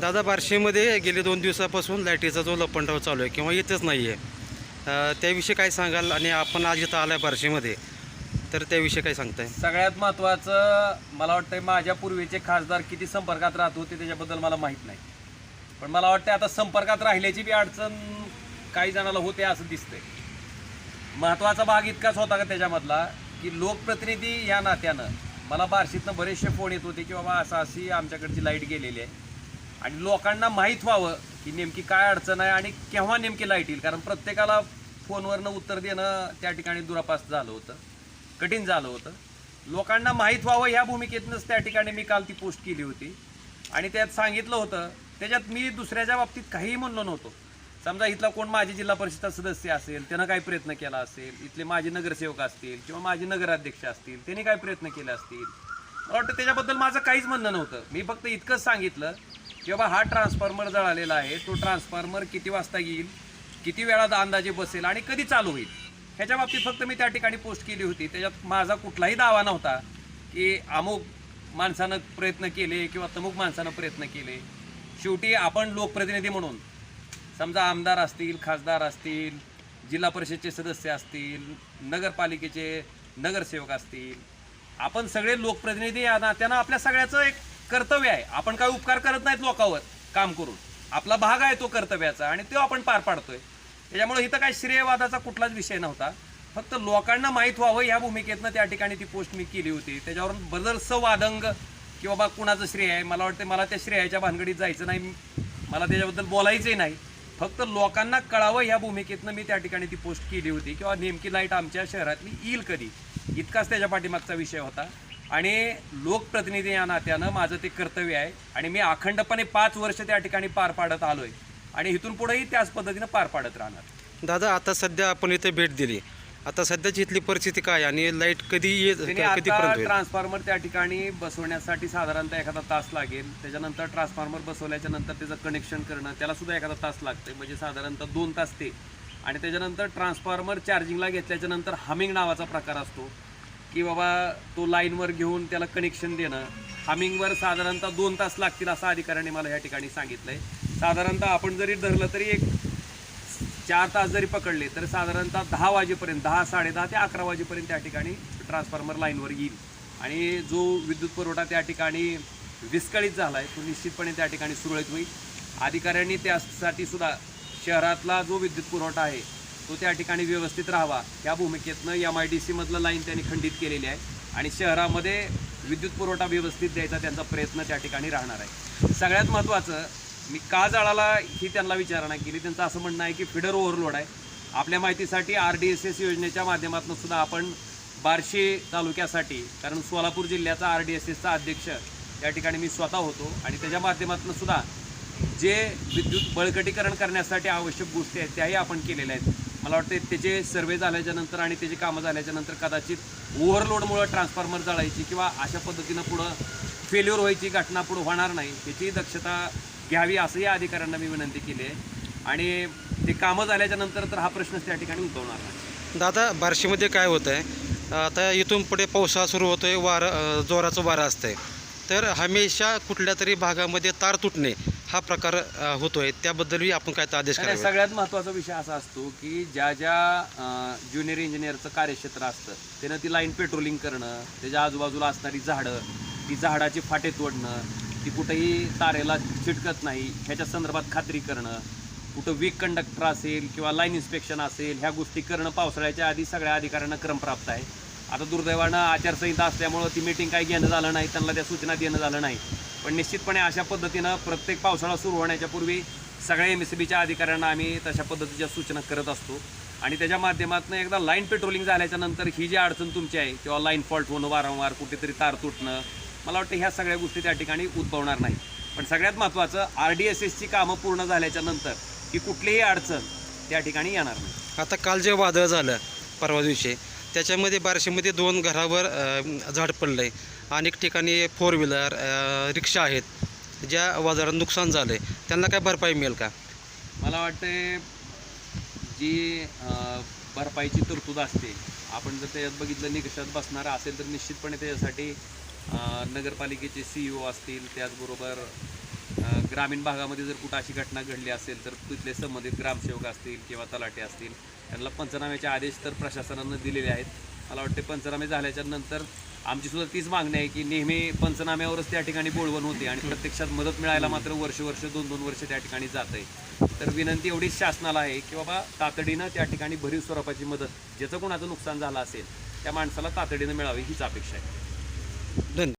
दादा बार्शीमध्ये गेले दोन दिवसापासून लाईटीचा जो लपंडाव चालू आहे किंवा येतच नाही आहे त्याविषयी काय सांगाल? आणि आपण आज इथं आलाय बार्शीमध्ये तर त्याविषयी काय सांगताय? सगळ्यात महत्त्वाचं मला वाटतं माझ्या पूर्वीचे खासदार किती संपर्कात राहत होते त्याच्याबद्दल मला माहीत नाही. पण मला वाटतं आता संपर्कात राहिल्याची बी अडचण काही जणाला होते असं दिसतंय. महत्त्वाचा भाग इतकाच होता का त्याच्यामधला की लोकप्रतिनिधी या नात्यानं मला बार्शीतनं बरेचसे फोन येत होते की बाबा असं अशी आमच्याकडची लाइट गेलेली आहे. आणि लोकांना माहीत व्हावं की नेमकी काय अडचण आहे आणि केव्हा नेमकी लाइट येईल. कारण प्रत्येकाला फोनवरनं उत्तर देणं त्या ठिकाणी दुरापास्त झालं होतं. कठीण झालं होतं. लोकांना माहीत व्हावं ह्या भूमिकेतनंच त्या ठिकाणी मी काल ती पोस्ट केली होती. आणि त्यात सांगितलं होतं त्याच्यात मी दुसऱ्याच्या बाबतीत काहीही म्हणलो नव्हतो. समजा इथला कोण माझी जिल्हा परिषद सदस्य असेल त्यानं काही प्रयत्न केला असेल इथले माझे नगरसेवक असतील किंवा माझे नगराध्यक्ष असतील त्यांनी काय प्रयत्न केले असतील. मला वाटतं त्याच्याबद्दल माझं काहीच म्हणणं नव्हतं. मी फक्त इतकंच सांगितलं की बाबा हा ट्रान्सफॉर्मर जळालेला आहे तो ट्रान्सफॉर्मर किती वाजता येईल किती वेळात अंदाजे बसेल आणि कधी चालू होईल? ह्याच्या बाबतीत फक्त मी त्या ठिकाणी पोस्ट केली होती. त्याच्यात माझा कुठलाही दावा नव्हता की अमुक माणसानं प्रयत्न केले किंवा तमुक माणसानं प्रयत्न केले. शेवटी आपण लोकप्रतिनिधी म्हणून समजा आमदार असतील खासदार असतील जिल्हा परिषदचे सदस्य असतील नगरपालिकेचे नगरसेवक असतील आपण सगळे लोकप्रतिनिधी या नात्यानं आपल्या सगळ्याचं एक कर्तव्य आहे. आपण काय उपकार करत नाहीत लोकांवर काम करून. आपला भाग आहे तो कर्तव्याचा आणि तो आपण पार पाडतोय. त्याच्यामुळे इथं काय श्रेयवादाचा कुठलाच विषय नव्हता. फक्त लोकांना माहीत व्हावं ह्या भूमिकेतनं त्या ठिकाणी ती पोस्ट मी केली होती. त्याच्यावरून बदलसं वादंग की बाबा कुणाचं श्रेय आहे? मला वाटतं मला त्या श्रेयाच्या भानगडीत जायचं नाही. मला त्याच्याबद्दल बोलायचंही नाही. फक्त लोकांना कळावं ह्या भूमिकेतनं मी त्या ठिकाणी ती पोस्ट केली होती. किंवा नेमकी लाइट आमच्या शहरातली येईल कधी? इतकाच त्याच्या पाठीमागचा विषय होता. आणि लोकप्रतिनिधी या नात्यानं माझं ते कर्तव्य आहे. आणि मी अखंडपणे पाच वर्ष त्या ठिकाणी पार पाडत आलोय. आणि इथून पुढेही त्याच पद्धतीनं पार पाडत राहणार. दादा आता सध्या आपण इथे भेट दिली. आता सध्याची इथली परिस्थिती काय आहे? आणि लाइट कधी येत त्यांनी कधीपर्यंत आता होईल? ट्रान्सफॉर्मर त्या ठिकाणी बसवण्यासाठी साधारणतः एखादा तास लागेल. त्याच्यानंतर ट्रान्सफॉर्मर बसवल्याच्या नंतर त्याचं कनेक्शन करणं त्याला सुद्धा एखादा तास लागते म्हणजे साधारणतः दोन तास ते. आणि त्याच्यानंतर ट्रान्सफॉर्मर चार्जिंगला घेतल्याच्या नंतर हमिंग नावाचा प्रकार असतो. की बाबा तो लाईनवर घेऊन त्याला कनेक्शन देणं. हमिंगवर साधारणतः दोन तास लागतील असं अधिकाऱ्याने मला या ठिकाणी सांगितलं आहे साधारणतः आपण जरी धरलं तरी एक चार तास जरी पकडले तर साधारणतः दहा वाजेपर्यंत दहा साडेदहा ते अकरा वाजेपर्यंत त्या ठिकाणी ट्रान्सफॉर्मर लाईनवर येईल. आणि जो विद्युत पुरवठा त्या ठिकाणी विस्कळीत झाला आहे तो निश्चितपणे त्या ठिकाणी सुरळीत होईल. अधिकाऱ्यांनी त्यासाठी सुद्धा शहरातला जो विद्युत पुरवठा आहे तो त्या ठिकाणी व्यवस्थित राहावा. या भूमिकेतनं एम आय डी सीमधलं लाईन त्यांनी खंडित केलेली आहे आणि शहरामध्ये विद्युत पुरवठा व्यवस्थित द्यायचा त्यांचा प्रयत्न त्या ठिकाणी राहणार आहे. सगळ्यात महत्त्वाचं मी का जळाला ही त्यांना विचारणा केली? त्यांचं असं म्हणणं आहे की फिडर ओव्हरलोड आहे. आपल्या माहितीसाठी आर डी एस एस योजनेच्या माध्यमातून सुद्धा आपण बार्शी तालुक्यासाठी कारण सोलापूर जिल्ह्याचा आर डी एस एसचा अध्यक्ष त्या ठिकाणी मी स्वतः होतो आणि त्याच्या माध्यमातून सुद्धा जे विद्युत बळकटीकरण करण्यासाठी आवश्यक गोष्टी आहेत त्याही आपण केलेल्या आहेत. मला वाटते त्याचे सर्वे झाल्याच्यानंतर आणि त्याची कामं झाल्याच्यानंतर कदाचित ओव्हरलोडमुळं ट्रान्सफॉर्मर जळायची किंवा अशा पद्धतीनं पुढं फेल्युअर व्हायची घटना पुढं होणार नाही त्याची दक्षता घ्यावी असंही अधिकाऱ्यांना मी विनंती केली आहे. आणि ते कामं झाल्याच्यानंतर तर हा प्रश्नच त्या ठिकाणी उद्भवणार नाही. दादा बार्शीमध्ये काय होतं आहे आता इथून पुढे पावसाळा सुरू होतो आहे वारं जोराचं वारं असतं आहे तर हमेशा कुठल्या तरी भागामध्ये तार तुटणे हा प्रकार अ, होतोय. त्याबद्दलही आपण काय तर आदेश करावे? सगळ्यात महत्त्वाचा विषय असा असतो की ज्या ज्या ज्युनियर इंजिनियरचं कार्यक्षेत्र असतं त्यानं ती लाईन पेट्रोलिंग करणं त्याच्या आजूबाजूला असणारी झाडं ती झाडाची फाटे तोडणं ती कुठेही तारेला चिटकत नाही ह्याच्या संदर्भात खात्री करणं कुठं वीक कंडक्टर असेल किंवा लाईन इन्स्पेक्शन असेल ह्या गोष्टी करणं पावसाळ्याच्या आधी सगळ्या अधिकाऱ्यांना क्रमप्राप्त आहे. आता दुर्दैवानं आचारसंहिता असल्यामुळं ती मीटिंग काही घेणं झालं नाही त्यांना त्या सूचना देणं झालं नाही. पण निश्चितपणे अशा पद्धतीनं प्रत्येक पावसाळा सुरू होण्याच्या पूर्वी सगळ्या एम एस बीच्या अधिकाऱ्यांना आम्ही तशा पद्धतीच्या सूचना करत असतो. आणि त्याच्या माध्यमातून एकदा लाईन पेट्रोलिंग झाल्याच्यानंतर ही जी अडचण तुमची आहे किंवा लाईन फॉल्ट होणं वारंवार कुठेतरी तार तुटणं मला वाटतं ह्या सगळ्या गोष्टी त्या ठिकाणी उद्भवणार नाही पण सगळ्यात महत्त्वाचं आर डी एस एसची कामं पूर्ण झाल्याच्यानंतर ही कुठलीही अडचण त्या ठिकाणी येणार नाही. आता काल जे वादळ झालं परवा दिवशी त्याच्यामध्ये बार्शीमध्ये दोन घरावर झाड पडलं आहे अनेक ठिकाणी फोर व्हीलर रिक्षा आहेत ज्या वादळात नुकसान झालं आहे त्यांना काय भरपाई मिळेल का? मला वाटते जी भरपाईची तरतूद असते आपण जर त्याच्यात बघितलं निकषात बसणारा असेल तर निश्चितपणे त्याच्यासाठी नगरपालिकेचे सी ई ओ असतील त्याचबरोबर ग्रामीण भागामध्ये जर कुठं अशी घटना घडली असेल तर तिथले संबंधित ग्रामसेवक असतील किंवा तलाटे असतील त्यांना पंचनाम्याचे आदेश तर प्रशासनानं दिलेले आहेत. मला वाटते पंचनामे झाल्याच्यानंतर आमची सुद्धा तीच मागणी आहे की नेहमी पंचनाम्यावरच त्या ठिकाणी बोलवण होते आणि प्रत्यक्षात मदत मिळायला मात्र वर्ष वर्ष दोन दोन वर्ष त्या ठिकाणी जात आहे तर विनंती एवढीच शासनाला आहे की बाबा तातडीनं त्या ठिकाणी भरीव स्वरूपाची मदत ज्याचं कोणाचं नुकसान झालं असेल त्या माणसाला तातडीनं मिळावी हीच अपेक्षा आहे. धन्यवाद